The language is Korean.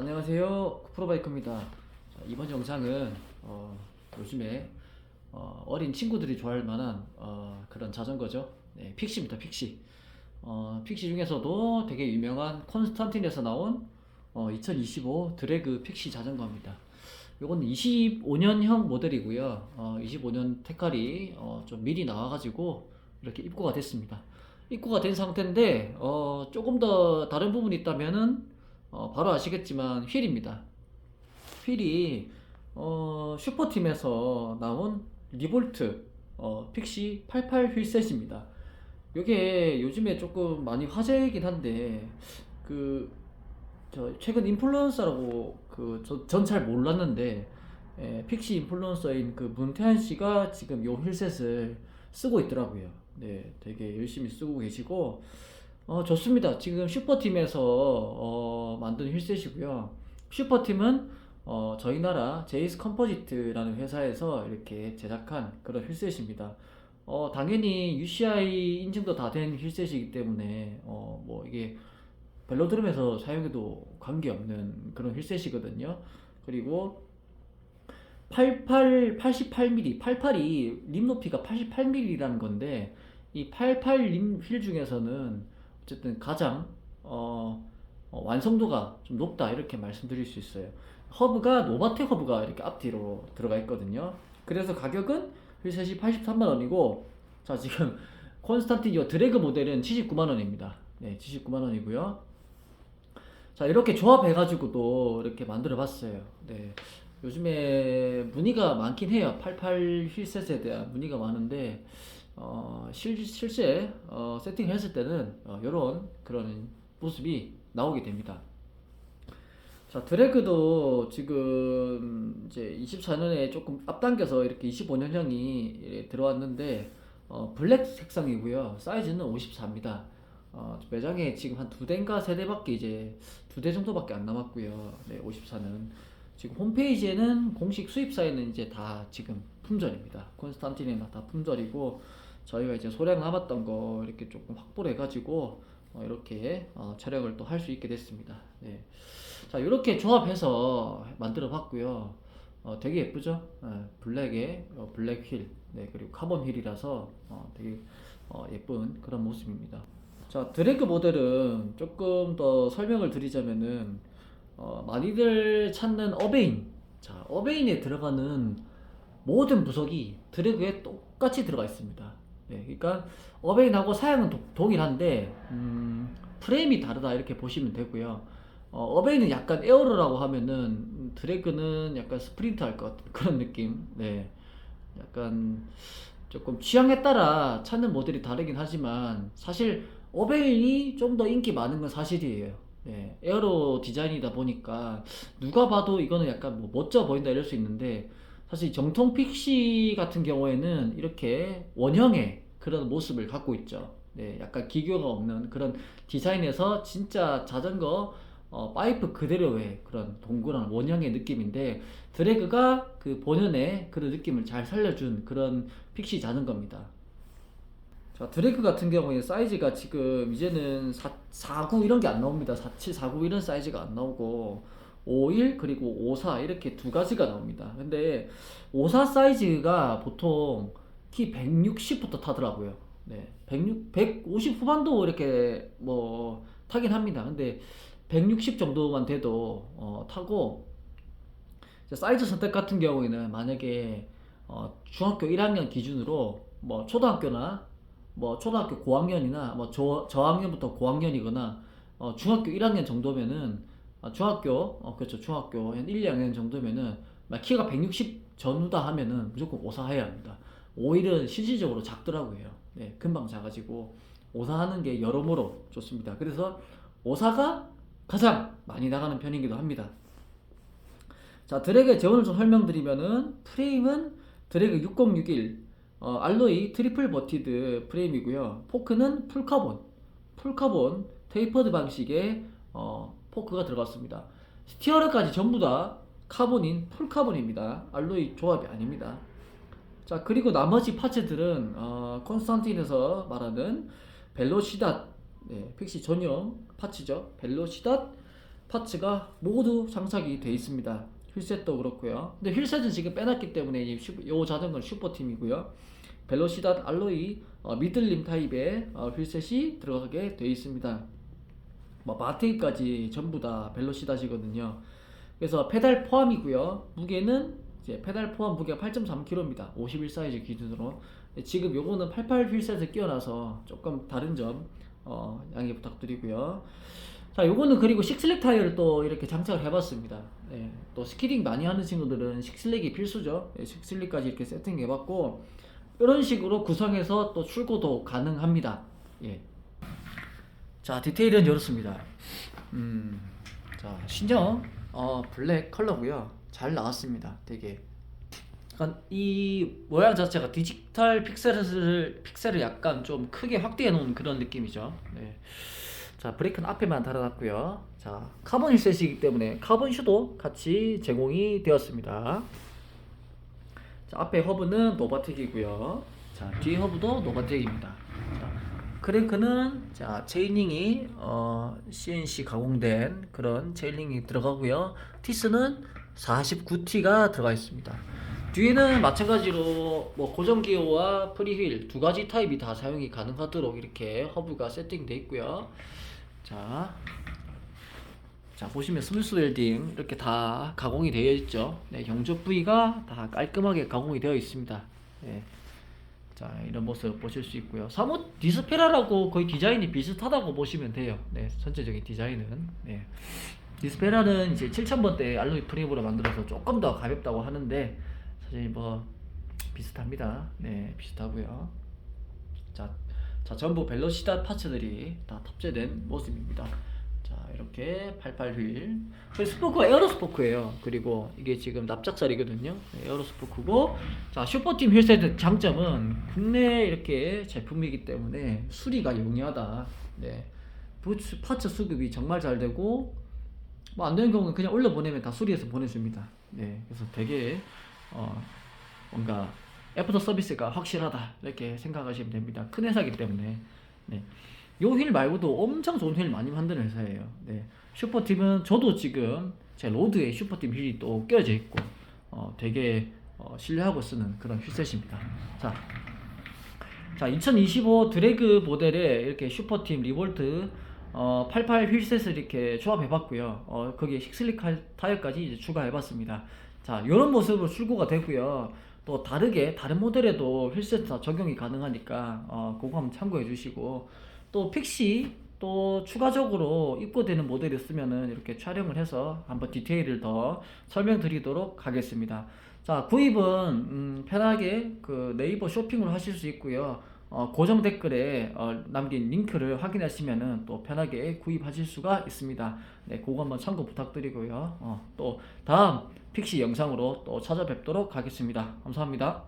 안녕하세요. 프로바이크입니다. 자, 이번 영상은 어, 요즘에 어, 어린 친구들이 좋아할 만한 어, 그런 자전거죠. 네, 픽시입니다 픽시. 어, 픽시 중에서도 되게 유명한 콘스탄틴에서 나온 어, 2025 드래그 픽시 자전거입니다. 이건 25년형 모델이고요. 어, 25년 테칼이 어, 좀 미리 나와가지고 이렇게 입고가 됐습니다. 입고가 된 상태인데 어, 조금 더 다른 부분이 있다면은 어, 바로 아시겠지만 휠입니다. 휠이 어, 슈퍼팀에서 나온 리볼트 어, 픽시 88 휠셋입니다. 이게 요즘에 조금 많이 화제이긴 한데 그저 최근 인플루언서라고 그전잘 몰랐는데 예, 픽시 인플루언서인 그 문태한 씨가 지금 요 휠셋을 쓰고 있더라고요. 네, 되게 열심히 쓰고 계시고 어, 좋습니다. 지금 슈퍼팀에서 어, 만든 휠셋이고요. 슈퍼팀은 어, 저희 나라 제이스 컴포지트라는 회사에서 이렇게 제작한 그런 휠셋입니다. 어, 당연히 UCI 인증도 다 된 휠셋이기 때문에 어, 뭐 이게 벨로드럼에서 사용해도 관계없는 그런 휠셋이거든요. 그리고 88, 88mm, 88이 림 높이가 88mm라는 건데 이 88림 휠 중에서는 어쨌든 가장 어, 어, 완성도가 좀 높다 이렇게 말씀드릴 수 있어요. 허브가 노바텍 허브가 이렇게 앞뒤로 들어가 있거든요. 그래서 가격은 휠셋이 83만 원이고 자 지금 콘스탄티니오 드래그 모델은 79만 원입니다. 네, 79만 원이고요. 자 이렇게 조합해 가지고도 이렇게 만들어 봤어요. 네, 요즘에 문의가 많긴 해요. 88 휠셋에 대한 문의가 많은데 어, 실, 실제 어, 세팅했을 때는 어, 이런 그런 모습이 나오게 됩니다. 자 드래그도 지금 이제 24년에 조금 앞당겨서 이렇게 25년형이 들어왔는데 어, 블랙 색상이고요. 사이즈는 54입니다. 어, 매장에 지금 한 두 대인가 세 대밖에 이제 두 대 정도밖에 안 남았고요. 네, 54는 지금 홈페이지에는 공식 수입사에는 이제 다 지금 품절입니다. 콘스탄틴이나 다 품절이고 저희가 이제 소량 남았던 거 이렇게 조금 확보를 해가지고 어, 이렇게 어, 촬영을 또 할 수 있게 됐습니다. 네. 자 이렇게 조합해서 만들어 봤고요. 어, 되게 예쁘죠? 네, 블랙에 어, 블랙 휠, 네, 그리고 카본 휠이라서 어, 되게 어, 예쁜 그런 모습입니다. 자 드래그 모델은 조금 더 설명을 드리자면은 어, 많이들 찾는 어베인. 자 어베인에 들어가는 모든 부속이 드래그에 똑같이 들어가 있습니다. 네, 그러니까 어베인하고 사양은 도- 동일한데 음, 프레임이 다르다 이렇게 보시면 되고요. 어, 어베인은 약간 에어로라고 하면은 음, 드래그는 약간 스프린트 할 것 같은 그런 느낌. 네, 약간 조금 취향에 따라 찾는 모델이 다르긴 하지만 사실 어베인이 좀 더 인기 많은 건 사실이에요. 네, 에어로 디자인이다 보니까 누가 봐도 이거는 약간 뭐 멋져 보인다 이럴 수 있는데 사실 정통 픽시 같은 경우에는 이렇게 원형의 그런 모습을 갖고 있죠. 네, 약간 기교가 없는 그런 디자인에서 진짜 자전거 어, 파이프 그대로의 그런 동그란 원형의 느낌인데 드래그가 그 본연의 그런 느낌을 잘 살려준 그런 픽시 자전거입니다. 자, 드래그 같은 경우에 사이즈가 지금 이제는 4, 49 이런 게 안 나옵니다. 47, 49 이런 사이즈가 안 나오고 51 그리고 54 이렇게 두 가지가 나옵니다. 근데 54 사이즈가 보통 키 160부터 타더라고요. 네. 106, 150 후반도 이렇게 뭐 타긴 합니다. 근데 160 정도만 돼도 어, 타고 사이즈 선택 같은 경우에는 만약에 어, 중학교 1학년 기준으로 뭐 초등학교나 뭐 초등학교 고학년이나 뭐 저, 저학년부터 고학년이거나 어, 중학교 1학년 정도면은 어, 중학교 어, 그렇죠 중학교 한 1, 2학년 정도면은 막 키가 160 전후다 하면은 무조건 오사해야 합니다. 오일은 실질적으로 작더라고요. 네, 금방 작아지고 오사하는 게 여러모로 좋습니다. 그래서 오사가 가장 많이 나가는 편이기도 합니다. 자, 드래그의 재원을 좀 설명드리면은 프레임은 드래그 6061 어, 알로이 트리플 버티드 프레임이고요. 포크는 풀카본, 풀카본 테이퍼드 방식의 어, 포크가 들어갔습니다. 스티어러까지 전부 다 카본인 풀카본입니다. 알로이 조합이 아닙니다. 자 그리고 나머지 파츠들은 어, 콘스탄틴에서 말하는 벨로시닷 네, 픽시 전용 파츠죠. 벨로시닷 파츠가 모두 장착이 돼 있습니다. 휠셋도 그렇고요. 근데 휠셋은 지금 빼놨기 때문에 이, 슈, 이 자전거는 슈퍼팀이고요. 벨로시닷 알로이 어, 미들림 타입의 어, 휠셋이 들어가게 돼 있습니다. 뭐 마트까지 전부 다 벨로시닷이거든요. 그래서 페달 포함이고요. 무게는 이제 페달 포함 무게가 8.3kg입니다. 51 사이즈 기준으로. 지금 요거는 88 휠셋을 끼워놔서 조금 다른 점 어, 양해 부탁드리고요. 자, 요거는 그리고 식슬랙 타이어를 또 이렇게 장착을 해봤습니다. 네, 또 스키링 많이 하는 친구들은 식슬랙이 필수죠. 네, 식슬랙까지 이렇게 세팅해봤고 이런 식으로 구성해서 또 출고도 가능합니다. 예. 자, 디테일은 이렇습니다. 음, 자, 신형 어, 블랙 컬러고요. 잘 나왔습니다. 되게. 약간 이 모양 자체가 디지털 픽셀을 픽셀을 약간 좀 크게 확대해 놓은 그런 느낌이죠. 네. 자, 브레이크는 앞에만 달아놨고요. 자, 카본 힐셋이기 때문에 카본 슈도 같이 제공이 되었습니다. 자, 앞에 허브는 노바텍이고요. 자, 뒤에 허브도 노바텍입니다. 자, 크랭크는 자, 체이닝이 어, CNC 가공된 그런 체이닝이 들어가고요. 티스는 49T가 들어가 있습니다. 뒤에는 마찬가지로 뭐 고정 기어와 프리휠 두 가지 타입이 다 사용이 가능하도록 이렇게 허브가 세팅되어 있고요. 자, 자 보시면 스무스 웰딩 이렇게 다 가공이 되어 있죠. 네, 경적 부위가 다 깔끔하게 가공이 되어 있습니다. 네. 자 이런 모습 보실 수 있고요. 사뭇 디스페라라고 거의 디자인이 비슷하다고 보시면 돼요. 네, 전체적인 디자인은. 네. 디스페라는 이제 7000번대 알로이 프레임으로 만들어서 조금 더 가볍다고 하는데 사실 뭐 비슷합니다. 네, 비슷하고요. 자, 자 전부 벨로시다 파츠들이 다 탑재된 모습입니다. 자, 이렇게 88휠. 그리고 스포크가 에어로 스포크예요. 그리고 이게 지금 납작살이거든요. 네, 에어로 스포크고 자, 슈퍼팀 휠셋의 장점은 국내 이렇게 제품이기 때문에 수리가 용이하다. 네. 부츠 파츠 수급이 정말 잘 되고 뭐 안 되는 경우는 그냥 올려 보내면 다 수리해서 보내줍니다. 네, 그래서 되게 어 뭔가 애프터 서비스가 확실하다 이렇게 생각하시면 됩니다. 큰 회사기 때문에 네. 요 휠 말고도 엄청 좋은 휠 많이 만드는 회사예요. 네. 슈퍼팀은 저도 지금 제 로드에 슈퍼팀 휠이 또 껴져 있고 어 되게 어 신뢰하고 쓰는 그런 휠셋입니다. 자, 자, 2025 드래그 모델에 이렇게 슈퍼팀 리볼트 어, 88 휠셋을 이렇게 조합해봤고요. 어, 거기에 식슬릭 할- 타이어까지 이제 추가해봤습니다. 자, 이런 모습으로 출고가 되고요. 또 다르게 다른 모델에도 휠셋 다 적용이 가능하니까 어, 그거 한번 참고해 주시고 또 픽시 또 추가적으로 입고되는 모델이 있으면은 이렇게 촬영을 해서 한번 디테일을 더 설명드리도록 하겠습니다. 자, 구입은 음, 편하게 그 네이버 쇼핑으로 하실 수 있고요. 어, 고정 댓글에 어, 남긴 링크를 확인하시면은 또 편하게 구입하실 수가 있습니다. 네, 그거 한번 참고 부탁드리고요. 어, 또 다음 픽시 영상으로 또 찾아뵙도록 하겠습니다. 감사합니다.